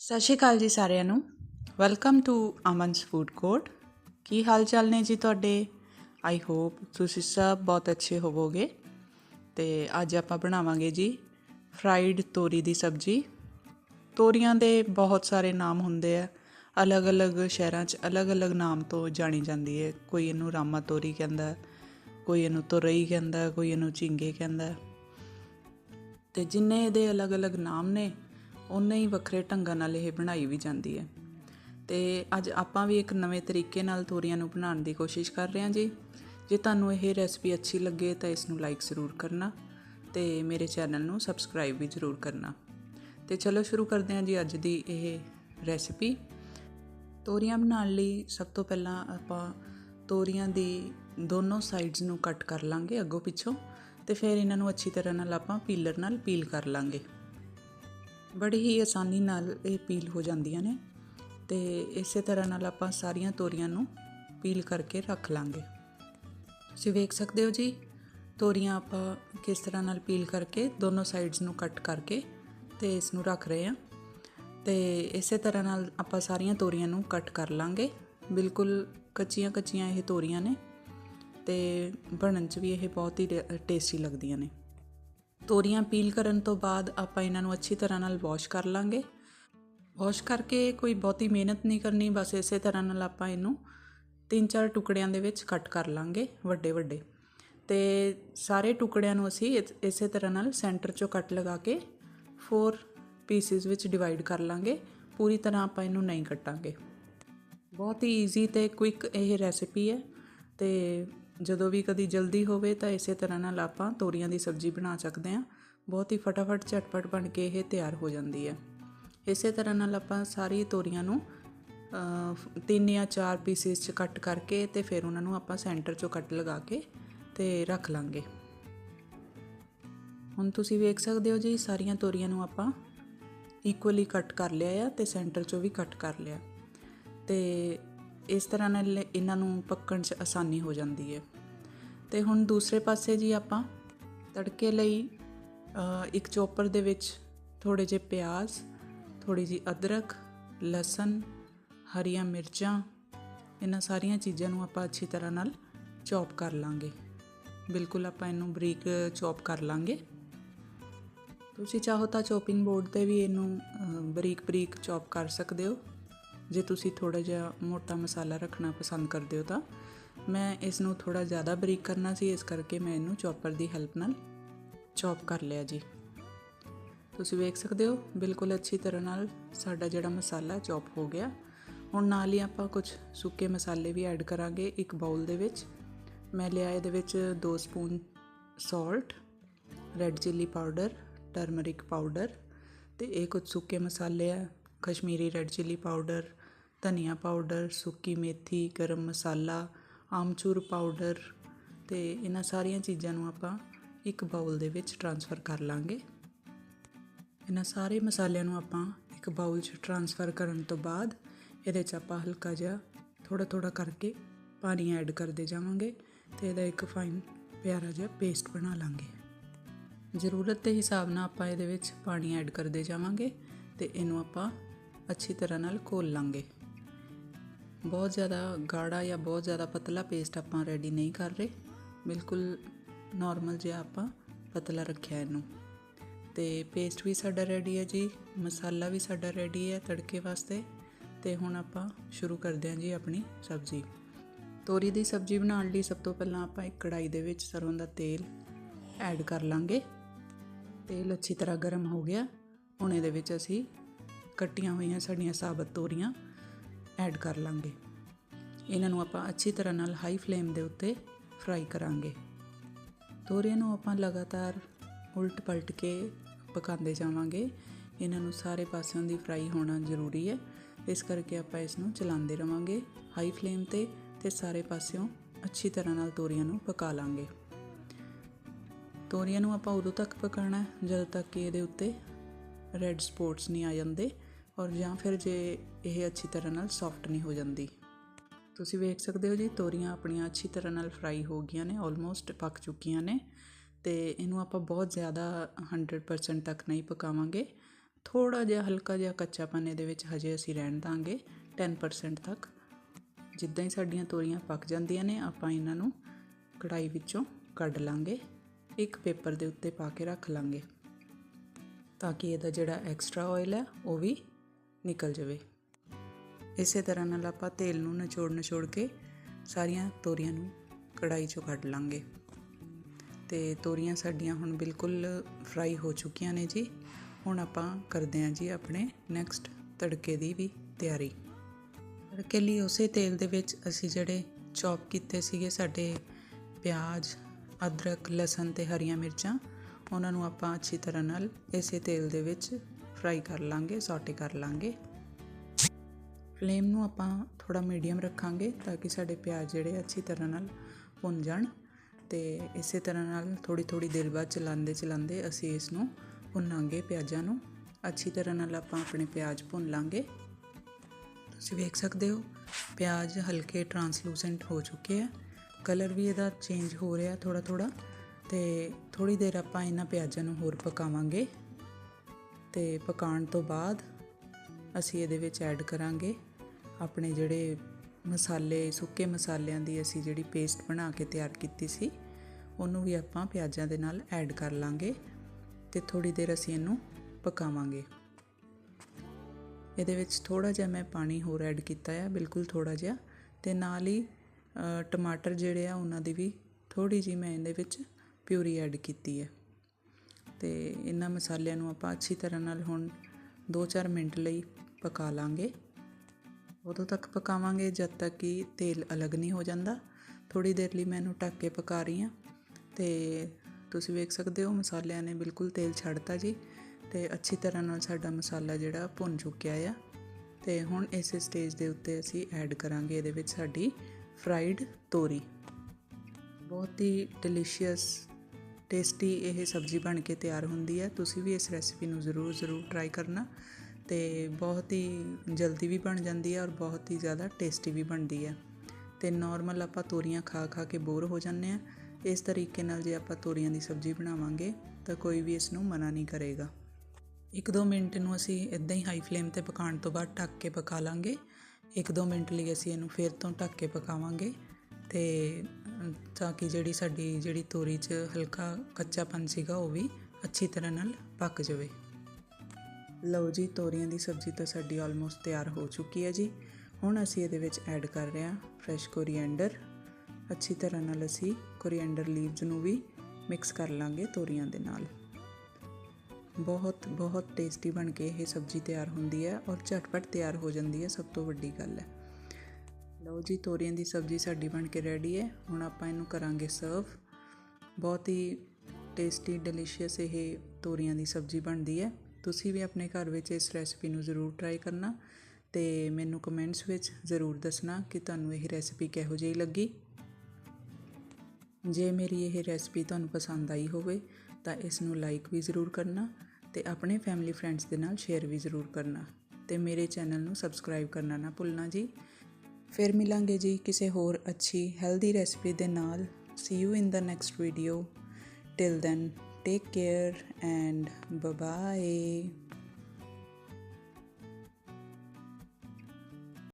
ਸਤਿ ਸ਼੍ਰੀ ਅਕਾਲ ਜੀ ਸਾਰਿਆਂ ਨੂੰ। Welcome to Aman's food court ਕੀ ਹਾਲ ਚਾਲ ਨੇ ਜੀ ਤੁਹਾਡੇ? ਆਈ ਹੋਪ ਤੁਸੀਂ ਸਭ ਬਹੁਤ ਅੱਛੇ ਹੋਵੋਗੇ। ਤੇ ਅੱਜ ਆਪਾਂ ਬਣਾਵਾਂਗੇ ਜੀ ਫਰਾਈਡ ਤੋਰੀ ਦੀ ਸਬਜ਼ੀ। ਤੋਰੀਆਂ ਦੇ ਬਹੁਤ ਸਾਰੇ ਨਾਮ ਹੁੰਦੇ ਆ। ਅਲੱਗ-ਅਲੱਗ ਸ਼ਹਿਰਾਂ 'ਚ ਅਲੱਗ-ਅਲੱਗ ਨਾਮ ਤੋਂ ਜਾਣੀ ਜਾਂਦੀ ਹੈ। ਕੋਈ ਇਹਨੂੰ ਰਾਮਾ ਤੋਰੀ ਕਹਿੰਦਾ, ਕੋਈ ਇਹਨੂੰ ਤੁਰਈ ਕਹਿੰਦਾ, ਕੋਈ ਇਹਨੂੰ ਝਿੰਗੇ ਕਹਿੰਦਾ। ਤੇ ਜਿੰਨੇ ਇਹਦੇ ਅਲੱਗ-ਅਲੱਗ ਨਾਮ ਨੇ ਉਨੇ ਹੀ ਵੱਖਰੇ ਢੰਗਾਂ ਨਾਲ ਇਹ ਬਣਾਈ ਵੀ ਜਾਂਦੀ ਹੈ। ਤੇ ਅੱਜ ਆਪਾਂ ਵੀ ਇੱਕ ਨਵੇਂ ਤਰੀਕੇ ਨਾਲ ਤੋਰੀਆਂ ਨੂੰ ਬਣਾਉਣ ਦੀ ਕੋਸ਼ਿਸ਼ ਕਰ ਰਹੇ ਹਾਂ ਜੀ। ਜੇ ਤੁਹਾਨੂੰ ਇਹ ਰੈਸਪੀ ਅੱਛੀ ਲੱਗੇ ਤਾਂ ਇਸ ਨੂੰ ਲਾਈਕ ਜ਼ਰੂਰ ਕਰਨਾ ਤੇ ਮੇਰੇ ਚੈਨਲ ਨੂੰ ਸਬਸਕ੍ਰਾਈਬ ਵੀ ਜ਼ਰੂਰ ਕਰਨਾ। ਤੇ ਚਲੋ ਸ਼ੁਰੂ ਕਰਦੇ ਹਾਂ ਜੀ ਅੱਜ ਦੀ ਇਹ ਰੈਸਪੀ। ਤੋਰੀਆਂ ਬਣਾਉਣ ਲਈ ਸਭ ਤੋਂ ਪਹਿਲਾਂ ਆਪਾਂ ਤੋਰੀਆਂ ਦੀ ਦੋਨੋਂ ਸਾਈਡਸ ਨੂੰ ਕੱਟ ਕਰ ਲਾਂਗੇ ਅੱਗੋਂ ਪਿੱਛੋਂ ਤੇ ਫਿਰ ਇਹਨਾਂ ਨੂੰ ਅੱਛੀ ਤਰ੍ਹਾਂ ਨਾਲ ਆਪਾਂ ਪੀਲਰ ਨਾਲ ਪੀਲ ਕਰ ਲਾਂਗੇ। ਬੜੀ ਹੀ ਆਸਾਨੀ ਨਾਲ ਇਹ ਪੀਲ ਹੋ ਜਾਂਦੀਆਂ ਨੇ ਤੇ ਇਸੇ ਤਰ੍ਹਾਂ ਨਾਲ ਆਪਾਂ ਸਾਰੀਆਂ ਤੋਰੀਆਂ ਨੂੰ ਪੀਲ ਕਰਕੇ ਰੱਖ ਲਾਂਗੇ। ਤੁਸੀਂ ਵੇਖ ਸਕਦੇ ਹੋ ਜੀ, ਤੋਰੀਆਂ ਆਪਾਂ ਕਿਸ ਤਰ੍ਹਾਂ ਨਾਲ ਪੀਲ ਕਰਕੇ ਦੋਨੋਂ ਸਾਈਡਸ ਨੂੰ ਕੱਟ ਕਰਕੇ ਤੇ ਇਸ ਨੂੰ ਰੱਖ ਰਹੇ ਹਾਂ। ਤੇ ਇਸੇ ਤਰ੍ਹਾਂ ਨਾਲ ਆਪਾਂ ਸਾਰੀਆਂ ਤੋਰੀਆਂ ਨੂੰ ਕੱਟ ਕਰ ਲਾਂਗੇ। ਬਿਲਕੁਲ ਕੱਚੀਆਂ ਕੱਚੀਆਂ ਇਹ ਤੋਰੀਆਂ ਨੇ ਤੇ ਬਣਨ 'ਚ ਵੀ ਇਹ ਬਹੁਤ ਹੀ ਟੇਸਟੀ ਲੱਗਦੀਆਂ ਨੇ। ਤੋਰੀਆਂ ਪੀਲ ਕਰਨ ਤੋਂ ਬਾਅਦ ਆਪਾਂ ਇਹਨਾਂ ਨੂੰ ਅੱਛੀ ਤਰ੍ਹਾਂ ਨਾਲ ਵਾਸ਼ ਕਰ ਲਾਂਗੇ। ਵਾਸ਼ ਕਰਕੇ ਕੋਈ ਬਹੁਤੀ ਮਿਹਨਤ ਨਹੀਂ ਕਰਨੀ, ਬਸ ਇਸੇ ਤਰ੍ਹਾਂ ਨਾਲ ਆਪਾਂ ਇਹਨੂੰ ਤਿੰਨ ਚਾਰ ਟੁਕੜਿਆਂ ਦੇ ਵਿੱਚ ਕੱਟ ਕਰ ਲਾਂਗੇ, ਵੱਡੇ ਵੱਡੇ। ਤੇ ਸਾਰੇ ਟੁਕੜਿਆਂ ਨੂੰ ਅਸੀਂ ਇਸੇ ਤਰ੍ਹਾਂ ਨਾਲ ਸੈਂਟਰ ਚੋਂ ਕੱਟ ਲਗਾ ਕੇ 4 ਪੀਸਿਸ ਵਿੱਚ ਡਿਵਾਈਡ ਕਰ ਲਾਂਗੇ। ਪੂਰੀ ਤਰ੍ਹਾਂ ਆਪਾਂ ਇਹਨੂੰ ਨਹੀਂ ਕੱਟਾਂਗੇ। ਬਹੁਤ ਹੀ ਈਜ਼ੀ ਤੇ ਕੁਇਕ ਇਹ ਰੈਸਿਪੀ ਹੈ। ਤੇ ਜਦੋਂ ਵੀ ਕਦੀ ਜਲਦੀ ਹੋਵੇ ਤਾਂ ਇਸੇ ਤਰ੍ਹਾਂ ਨਾਲ ਆਪਾਂ ਤੋਰੀਆਂ ਦੀ ਸਬਜ਼ੀ ਬਣਾ ਸਕਦੇ ਹਾਂ। ਬਹੁਤ ਹੀ ਫਟਾਫਟ, ਝਟਪਟ ਬਣ ਕੇ ਇਹ ਤਿਆਰ ਹੋ ਜਾਂਦੀ ਹੈ। ਇਸੇ ਤਰ੍ਹਾਂ ਨਾਲ ਆਪਾਂ ਸਾਰੀ ਤੋਰੀਆਂ ਨੂੰ ਤਿੰਨ ਜਾਂ ਚਾਰ ਪੀਸਿਸ 'ਚ ਕੱਟ ਕਰਕੇ ਤੇ ਫਿਰ ਉਹਨਾਂ ਨੂੰ ਆਪਾਂ ਸੈਂਟਰ 'ਚੋਂ ਕੱਟ ਲਗਾ ਕੇ ਤੇ ਰੱਖ ਲਾਂਗੇ। ਹੁਣ ਤੁਸੀਂ ਵੇਖ ਸਕਦੇ ਹੋ ਜੀ, ਸਾਰੀਆਂ ਤੋਰੀਆਂ ਨੂੰ ਆਪਾਂ ਇਕੁਅਲੀ ਕੱਟ ਕਰ ਲਿਆ ਆ ਤੇ ਸੈਂਟਰ 'ਚੋਂ ਵੀ ਕੱਟ ਕਰ ਲਿਆ। ਤੇ ਇਸ ਤਰ੍ਹਾਂ ਨਾਲ ਇਹਨਾਂ ਨੂੰ ਪੱਕਣ 'ਚ ਆਸਾਨੀ ਹੋ ਜਾਂਦੀ ਹੈ। ਤੇ ਹੁਣ ਦੂਸਰੇ ਪਾਸੇ ਜੀ ਆਪਾਂ ਤੜਕੇ ਲਈ ਇੱਕ ਚੋਪਰ ਦੇ ਵਿੱਚ ਥੋੜੇ ਜਿਹੇ ਪਿਆਜ਼ ਥੋੜੀ ਜੀ ਅਦਰਕ, ਲਸਣ, ਹਰੀਆਂ ਮਿਰਚਾਂ, ਇਹਨਾਂ ਸਾਰੀਆਂ ਚੀਜ਼ਾਂ ਨੂੰ ਆਪਾਂ ਅੱਛੀ ਤਰ੍ਹਾਂ ਨਾਲ ਚੌਪ ਕਰ ਲਾਂਗੇ। ਬਿਲਕੁਲ ਆਪਾਂ ਇਹਨੂੰ ਬਰੀਕ ਚੌਪ ਕਰ ਲਾਂਗੇ। ਤੁਸੀਂ ਚਾਹੋ ਤਾਂ ਚੋਪਿੰਗ ਬੋਰਡ ਤੇ ਵੀ ਇਹਨੂੰ ਬਰੀਕ ਬਰੀਕ ਚੌਪ ਕਰ ਸਕਦੇ ਹੋ। ਜੇ ਤੁਸੀਂ ਥੋੜਾ ਜਿਹਾ ਮੋਟਾ ਮਸਾਲਾ ਰੱਖਣਾ ਪਸੰਦ ਕਰਦੇ ਹੋ ਤਾਂ ਮੈਂ ਇਸ ਨੂੰ ਥੋੜਾ ਜ਼ਿਆਦਾ ਬਰੀਕ ਕਰਨਾ ਸੀ, ਇਸ ਕਰਕੇ ਮੈਂ ਇਹਨੂੰ ਚੌਪਰ ਦੀ ਹੈਲਪ ਨਾਲ ਚੌਪ ਕਰ ਲਿਆ ਜੀ। ਤੁਸੀਂ ਵੇਖ ਸਕਦੇ ਹੋ, ਬਿਲਕੁਲ ਅੱਛੀ ਤਰ੍ਹਾਂ ਨਾਲ ਸਾਡਾ ਜਿਹੜਾ ਮਸਾਲਾ ਚੌਪ ਹੋ ਗਿਆ। ਹੁਣ ਨਾਲ ਹੀ ਆਪਾਂ ਕੁਝ ਸੁੱਕੇ ਮਸਾਲੇ ਵੀ ਐਡ ਕਰਾਂਗੇ ਇੱਕ ਬਾਉਲ ਦੇ ਵਿੱਚ। ਮੈਂ ਲਿਆ ਇਹਦੇ ਵਿੱਚ 2 spoon salt red chilli powder turmeric powder ਤੇ ਇਹ ਕੁਝ ਸੁੱਕੇ ਮਸਾਲੇ ਆ, ਕਸ਼ਮੀਰੀ ਰੈੱਡ ਚਿੱਲੀ ਪਾਊਡਰ ਧਨੀਆ ਪਾਊਡਰ ਸੁੱਕੀ ਮੇਥੀ, ਗਰਮ ਮਸਾਲਾ, ਆਮਚੂਰ ਪਾਊਡਰ ਅਤੇ ਇਹਨਾਂ ਸਾਰੀਆਂ ਚੀਜ਼ਾਂ ਨੂੰ ਆਪਾਂ ਇੱਕ ਬਾਉਲ ਦੇ ਵਿੱਚ ਟਰਾਂਸਫਰ ਕਰ ਲਾਂਗੇ। ਇਹਨਾਂ ਸਾਰੇ ਮਸਾਲਿਆਂ ਨੂੰ ਆਪਾਂ ਇੱਕ ਬਾਉਲ 'ਚ ਟਰਾਂਸਫਰ ਕਰਨ ਤੋਂ ਬਾਅਦ ਇਹਦੇ 'ਚ ਆਪਾਂ ਹਲਕਾ ਜਿਹਾ ਥੋੜਾ ਥੋੜਾ ਕਰਕੇ ਪਾਣੀ ਐਡ ਕਰਦੇ ਜਾਵਾਂਗੇ ਤੇ ਇਹਦਾ ਇੱਕ ਫਾਈਨ ਪਿਆਰਾ ਜਿਹਾ ਪੇਸਟ ਬਣਾ ਲਾਂਗੇ। ਜ਼ਰੂਰਤ ਦੇ ਹਿਸਾਬ ਨਾਲ ਆਪਾਂ ਇਹਦੇ ਵਿੱਚ ਪਾਣੀ ਐਡ ਕਰਦੇ ਜਾਵਾਂਗੇ ਤੇ ਇਹਨੂੰ ਆਪਾਂ ਅੱਛੀ ਤਰ੍ਹਾਂ ਨਾਲ ਘੋਲ ਲਾਂਗੇ। ਬਹੁਤ ਜ਼ਿਆਦਾ ਗਾੜਾ ਜਾਂ ਬਹੁਤ ਜ਼ਿਆਦਾ ਪਤਲਾ ਪੇਸਟ ਆਪਾਂ ਰੈਡੀ ਨਹੀਂ ਕਰ ਰਹੇ। ਬਿਲਕੁਲ ਨਾਰਮਲ ਜਿਹਾ ਆਪਾਂ ਪਤਲਾ ਰੱਖਿਆ ਇਹਨੂੰ। ਤੇ ਪੇਸਟ ਵੀ ਸਾਡਾ ਰੈਡੀ ਹੈ ਜੀ, ਮਸਾਲਾ ਵੀ ਸਾਡਾ ਰੈਡੀ ਹੈ ਤੜਕੇ ਵਾਸਤੇ। ਤੇ ਹੁਣ ਆਪਾਂ ਸ਼ੁਰੂ ਕਰਦੇ ਹਾਂ ਜੀ ਆਪਣੀ ਸਬਜ਼ੀ। ਤੋਰੀ ਦੀ ਸਬਜ਼ੀ ਬਣਾਉਣ ਲਈ ਸਭ ਤੋਂ ਪਹਿਲਾਂ ਆਪਾਂ ਇੱਕ ਕੜਾਈ ਦੇ ਵਿੱਚ ਸਰੋਂ ਦਾ ਤੇਲ ਐਡ ਕਰ ਲਾਂਗੇ। ਤੇਲ ਅੱਛੀ ਤਰ੍ਹਾਂ ਗਰਮ ਹੋ ਗਿਆ। ਹੁਣ ਇਹਦੇ ਵਿੱਚ ਅਸੀਂ ਕੱਟੀਆਂ ਹੋਈਆਂ ਸਾਡੀਆਂ ਸਾਬਤ ਤੋਰੀਆਂ ਐਡ ਕਰ ਲਾਂਗੇ। ਇਹਨਾਂ ਨੂੰ ਆਪਾਂ ਅੱਛੀ ਤਰ੍ਹਾਂ ਨਾਲ ਹਾਈ ਫਲੇਮ ਦੇ ਉੱਤੇ ਫਰਾਈ ਕਰਾਂਗੇ। ਤੋਰੀਆਂ ਨੂੰ ਆਪਾਂ ਲਗਾਤਾਰ ਉਲਟ ਪਲਟ ਕੇ ਪਕਾਉਂਦੇ ਜਾਵਾਂਗੇ। ਇਹਨਾਂ ਨੂੰ ਸਾਰੇ ਪਾਸਿਆਂ ਦੀ ਫਰਾਈ ਹੋਣਾ ਜ਼ਰੂਰੀ ਹੈ। ਇਸ ਕਰਕੇ ਆਪਾਂ ਇਸ ਨੂੰ ਚਲਾਉਂਦੇ ਰਵਾਂਗੇ ਹਾਈ ਫਲੇਮ ਤੇ ਤੇ ਸਾਰੇ ਪਾਸਿਓਂ ਅੱਛੀ ਤਰ੍ਹਾਂ ਨਾਲ ਤੋਰੀਆਂ ਨੂੰ ਪਕਾ ਲਾਂਗੇ। ਤੋਰੀਆਂ ਨੂੰ ਆਪਾਂ ਉਦੋਂ ਤੱਕ ਪਕਾਉਣਾ ਜਦੋਂ ਤੱਕ ਕਿ ਇਹਦੇ ਉੱਤੇ ਰੈੱਡ ਸਪੋਟਸ ਨਹੀਂ ਆ ਜਾਂਦੇ। ਔਰ ਜਾਂ ਫਿਰ ਜੇ ਇਹ ਅੱਛੀ ਤਰ੍ਹਾਂ ਨਾਲ ਸੌਫਟ ਨਹੀਂ ਹੋ ਜਾਂਦੀ। ਤੁਸੀਂ ਵੇਖ ਸਕਦੇ ਹੋ ਜੀ, ਤੋਰੀਆਂ ਆਪਣੀਆਂ ਅੱਛੀ ਤਰ੍ਹਾਂ ਨਾਲ ਫਰਾਈ ਹੋ ਗਈਆਂ ਨੇ ਆਲਮੋਸਟ ਪੱਕ ਚੁੱਕੀਆਂ ਨੇ। ਤੇ ਇਹਨੂੰ ਆਪਾਂ ਬਹੁਤ ਜ਼ਿਆਦਾ 100% ਤੱਕ ਨਹੀਂ ਪਕਾਵਾਂਗੇ। ਥੋੜਾ ਜਿਹਾ ਹਲਕਾ ਜਿਹਾ ਕੱਚਾਪਨ ਇਹਦੇ ਵਿੱਚ ਹਜੇ ਅਸੀਂ ਰਹਿਣ ਦਾਂਗੇ 10% ਤੱਕ। ਜਿੱਦਾਂ ਹੀ ਸਾਡੀਆਂ ਤੋਰੀਆਂ ਪੱਕ ਜਾਂਦੀਆਂ ਨੇ, ਆਪਾਂ ਇਹਨਾਂ ਨੂੰ ਕੜਾਈ ਵਿੱਚੋਂ ਕੱਢ ਲਾਂਗੇ, ਇੱਕ ਪੇਪਰ ਦੇ ਉੱਤੇ ਪਾ ਕੇ ਰੱਖ ਲਾਂਗੇ। ਤਾਂ ਕਿ ਇਹਦਾ ਜਿਹੜਾ ਐਕਸਟਰਾ ਆਇਲ ਹੈ, ਉਹ ਵੀ ਨਿਕਲ ਜਾਵੇ। ਇਸੇ ਤਰ੍ਹਾਂ ਨਾਲ ਆਪਾਂ ਤੇਲ ਨੂੰ ਨਿਚੋੜ ਨਿਚੋੜ ਕੇ ਸਾਰੀਆਂ ਤੋਰੀਆਂ ਨੂੰ ਕੜਾਈ ਚੋਂ ਕੱਢ ਲਾਂਗੇ। ਤੇ ਤੋਰੀਆਂ ਸਾਡੀਆਂ ਹੁਣ ਬਿਲਕੁਲ ਫਰਾਈ ਹੋ ਚੁੱਕੀਆਂ ਨੇ ਜੀ। ਹੁਣ ਆਪਾਂ ਕਰਦੇ ਹਾਂ ਜੀ ਆਪਣੇ ਨੈਕਸਟ ਤੜਕੇ ਦੀ ਵੀ ਤਿਆਰੀ। ਤੜਕੇ ਲਈ ਉਸੇ ਤੇਲ ਦੇ ਵਿੱਚ ਅਸੀਂ ਜਿਹੜੇ ਚੌਪ ਕੀਤੇ ਸੀਗੇ ਸਾਡੇ ਪਿਆਜ਼, ਅਦਰਕ, ਲਸਣ ਤੇ ਹਰੀਆਂ ਮਿਰਚਾਂ, ਉਹਨਾਂ ਨੂੰ ਆਪਾਂ ਅੱਛੀ ਤਰ੍ਹਾਂ ਨਾਲ ਇਸੇ ਤੇਲ ਦੇ ਵਿੱਚ ਫਰਾਈ ਕਰ ਲਾਂਗੇ ਸੌਟੇ ਕਰ ਲਾਂਗੇ। ਫਲੇਮ ਨੂੰ ਆਪਾਂ ਥੋੜਾ ਮੀਡੀਅਮ ਰੱਖਾਂਗੇ ਤਾਂ ਕਿ ਸਾਡੇ ਪਿਆਜ਼ ਜਿਹੜੇ ਅੱਛੀ ਤਰ੍ਹਾਂ ਨਾਲ ਭੁੰਨ ਜਾਣ ਤੇ ਇਸੇ ਤਰ੍ਹਾਂ ਨਾਲ ਥੋੜੀ ਥੋੜੀ ਦੇਰ ਬਾਅਦ ਚਲਾਉਂਦੇ ਚਲਾਉਂਦੇ ਅਸੀਂ ਇਸ ਨੂੰ ਭੁੰਨਾਂਗੇ ਪਿਆਜ਼ਾਂ ਨੂੰ। ਅੱਛੀ ਤਰ੍ਹਾਂ ਨਾਲ ਆਪਾਂ ਆਪਣੇ ਪਿਆਜ਼ ਭੁੰਨ ਲਾਂਗੇ। ਤੁਸੀਂ ਵੇਖ ਸਕਦੇ ਹੋ, ਪਿਆਜ਼ ਹਲਕੇ ਟਰਾਂਸਲੂਸੈਂਟ ਹੋ ਚੁੱਕੇ ਆ। ਕਲਰ ਵੀ ਇਹਦਾ ਚੇਂਜ ਹੋ ਰਿਹਾ ਥੋੜਾ ਥੋੜਾ ਤੇ ਥੋੜੀ ਦੇਰ ਆਪਾਂ ਇਹਨਾਂ ਪਿਆਜ਼ਾਂ ਨੂੰ ਹੋਰ ਪਕਾਵਾਂਗੇ। ਤੇ ਪਕਾਉਣ ਤੋਂ ਬਾਅਦ ਅਸੀਂ ਇਹਦੇ ਵਿੱਚ ਐਡ ਕਰਾਂਗੇ ਆਪਣੇ ਜਿਹੜੇ ਮਸਾਲੇ, ਸੁੱਕੇ ਮਸਾਲਿਆਂ ਦੀ ਅਸੀਂ ਜਿਹੜੀ ਪੇਸਟ ਬਣਾ ਕੇ ਤਿਆਰ ਕੀਤੀ ਸੀ, ਉਹਨੂੰ ਵੀ ਆਪਾਂ ਪਿਆਜ਼ਾਂ ਦੇ ਨਾਲ ਐਡ ਕਰ ਲਾਂਗੇ ਤੇ ਥੋੜੀ ਦੇਰ ਅਸੀਂ ਇਹਨੂੰ ਪਕਾਵਾਂਗੇ। ਇਹਦੇ ਵਿੱਚ ਥੋੜਾ ਜਿਹਾ ਮੈਂ ਪਾਣੀ ਹੋਰ ਐਡ ਕੀਤਾ ਆ, ਬਿਲਕੁਲ ਥੋੜਾ ਜਿਹਾ ਤੇ ਨਾਲ ਹੀ ਟਮਾਟਰ ਜਿਹੜੇ ਆ, ਉਹਨਾਂ ਦੀ ਵੀ ਥੋੜੀ ਜਿਹੀ ਮੈਂ ਇਹਦੇ ਵਿੱਚ ਪਿਊਰੀ ਐਡ ਕੀਤੀ ਹੈ। ਤੇ ਇਹਨਾਂ ਮਸਾਲਿਆਂ ਨੂੰ ਆਪਾਂ ਅੱਛੀ ਤਰ੍ਹਾਂ ਨਾਲ ਹੁਣ 2-4 ਮਿੰਟ ਲਈ ਪਕਾ ਲਾਂਗੇ। ਉਦੋਂ ਤੱਕ ਪਕਾਵਾਂਗੇ ਜਦ ਤੱਕ ਕਿ ਤੇਲ ਅਲੱਗ ਨਹੀਂ ਹੋ ਜਾਂਦਾ। ਥੋੜੀ ਦੇਰ ਲਈ ਮੈਂ ਇਹਨੂੰ ਢੱਕ ਕੇ ਪਕਾ ਰਹੀ ਹਾਂ। ਤੇ ਤੁਸੀਂ ਵੇਖ ਸਕਦੇ ਹੋ ਮਸਾਲਿਆਂ ਨੇ ਬਿਲਕੁਲ ਤੇਲ ਛੱਡਤਾ ਜੀ ਤੇ ਅੱਛੀ ਤਰ੍ਹਾਂ ਨਾਲ ਸਾਡਾ ਮਸਾਲਾ ਜਿਹੜਾ ਭੁੰਨ ਚੁੱਕਿਆ ਆ। ਤੇ ਹੁਣ ਇਸ ਸਟੇਜ ਦੇ ਉੱਤੇ ਅਸੀਂ ਐਡ ਕਰਾਂਗੇ ਇਹਦੇ ਵਿੱਚ ਸਾਡੀ ਫਰਾਈਡ ਤੋਰੀ। ਬਹੁਤ ਹੀ ਡਿਲੀਸ਼ੀਅਸ ਟੇਸਟੀ ਇਹ ਸਬਜ਼ੀ ਬਣ ਕੇ ਤਿਆਰ ਹੁੰਦੀ ਹੈ। ਤੁਸੀਂ ਵੀ ਇਸ ਰੈਸਿਪੀ ਨੂੰ ਜ਼ਰੂਰ ਜ਼ਰੂਰ ਟਰਾਈ ਕਰਨਾ ਤੇ ਬਹੁਤ ਹੀ ਜਲਦੀ ਵੀ ਬਣ ਜਾਂਦੀ ਹੈ ਔਰ ਬਹੁਤ ਹੀ ਜ਼ਿਆਦਾ ਟੇਸਟੀ ਵੀ ਬਣਦੀ ਹੈ। ਤੇ ਨਾਰਮਲ ਆਪਾਂ ਤੋਰੀਆਂ ਖਾ ਖਾ ਕੇ ਬੋਰ ਹੋ ਜਾਂਦੇ ਆ ਇਸ ਤਰੀਕੇ ਨਾਲ ਜੇ ਆਪਾਂ ਤੋਰੀਆਂ ਦੀ ਸਬਜ਼ੀ ਬਣਾਵਾਂਗੇ ਤਾਂ ਕੋਈ ਵੀ ਇਸ ਨੂੰ ਮਨਾ ਨਹੀਂ ਕਰੇਗਾ। ਇੱਕ ਦੋ ਮਿੰਟ ਨੂੰ ਅਸੀਂ ਇਦਾਂ ਹੀ ਹਾਈ ਫਲੇਮ ਤੇ ਪਕਾਉਣ ਤੋਂ ਬਾਅਦ ਢੱਕ ਕੇ ਪਕਾ ਲਾਂਗੇ। ਇੱਕ ਦੋ ਮਿੰਟ ਲਈ ਅਸੀਂ ਇਹਨੂੰ ਫਿਰ ਤੋਂ ਢੱਕ ਕੇ ਪਕਾਵਾਂਗੇ। ਤੇ ਤਾਂ ਕਿ ਜਿਹੜੀ ਸਾਡੀ, ਜਿਹੜੀ ਤੋਰੀ 'ਚ ਹਲਕਾ ਕੱਚਾਪਨ ਸੀਗਾ, ਉਹ ਵੀ ਅੱਛੀ ਤਰ੍ਹਾਂ ਨਾਲ ਪੱਕ ਜਾਵੇ। ਲਓ ਜੀ, ਤੋਰੀਆਂ ਦੀ ਸਬਜ਼ੀ ਤਾਂ ਸਾਡੀ ਆਲਮੋਸਟ ਤਿਆਰ ਹੋ ਚੁੱਕੀ ਹੈ ਜੀ। ਹੁਣ ਅਸੀਂ ਇਹਦੇ ਵਿੱਚ ਐਡ ਕਰ ਰਹੇ ਹਾਂ ਫਰੈਸ਼ ਕੋਰੀਐਂਡਰ ਅੱਛੀ ਤਰ੍ਹਾਂ ਨਾਲ ਅਸੀਂ ਕੋਰੀਐਂਡਰ ਲੀਵਜ਼ ਨੂੰ ਵੀ ਮਿਕਸ ਕਰ ਲਾਂਗੇ ਤੋਰੀਆਂ ਦੇ ਨਾਲ। ਬਹੁਤ ਬਹੁਤ ਟੇਸਟੀ ਬਣ ਕੇ ਇਹ ਸਬਜ਼ੀ ਤਿਆਰ ਹੁੰਦੀ ਹੈ ਔਰ ਝਟਪਟ ਤਿਆਰ ਹੋ ਜਾਂਦੀ ਹੈ, ਸਭ ਤੋਂ ਵੱਡੀ ਗੱਲ ਹੈ। ਲਓ ਜੀ, ਤੋਰੀਆਂ ਦੀ ਸਬਜ਼ੀ ਸਾਡੀ ਬਣ ਕੇ ਰੈਡੀ ਹੈ। ਹੁਣ ਆਪਾਂ ਇਹਨੂੰ ਕਰਾਂਗੇ ਸਰਵ ਬਹੁਤ ਹੀ ਟੇਸਟੀ ਡਿਲੀਸ਼ੀਅਸ ਇਹ ਤੋਰੀਆਂ ਦੀ ਸਬਜ਼ੀ ਬਣਦੀ ਹੈ। ਤੁਸੀਂ ਵੀ ਆਪਣੇ ਘਰ ਵਿੱਚ ਇਸ ਰੈਸਿਪੀ ਨੂੰ ਜ਼ਰੂਰ ਟਰਾਈ ਕਰਨਾ ਤੇ ਮੈਨੂੰ ਕਮੈਂਟਸ ਵਿੱਚ ਜ਼ਰੂਰ ਦੱਸਣਾ ਕਿ ਤੁਹਾਨੂੰ ਇਹ ਰੈਸਿਪੀ ਕਿਹੋ ਜਿਹੀ ਲੱਗੀ। ਜੇ ਮੇਰੀ ਇਹ ਰੈਸਿਪੀ ਤੁਹਾਨੂੰ ਪਸੰਦ ਆਈ ਹੋਵੇ, ਤਾਂ ਇਸ ਨੂੰ ਲਾਈਕ ਵੀ ਜ਼ਰੂਰ ਕਰਨਾ ਤੇ ਆਪਣੇ ਫੈਮਿਲੀ ਫਰੈਂਡਸ ਦੇ ਨਾਲ ਸ਼ੇਅਰ ਵੀ ਜ਼ਰੂਰ ਕਰਨਾ ਤੇ ਮੇਰੇ ਚੈਨਲ ਨੂੰ ਸਬਸਕ੍ਰਾਈਬ ਕਰਨਾ ਨਾ ਭੁੱਲਣਾ ਜੀ। ਫਿਰ ਮਿਲਾਂਗੇ ਜੀ ਕਿਸੇ ਹੋਰ ਅੱਛੀ ਹੈਲਦੀ ਰੈਸਪੀ ਦੇ ਨਾਲ। See you in the next video till then take care and bye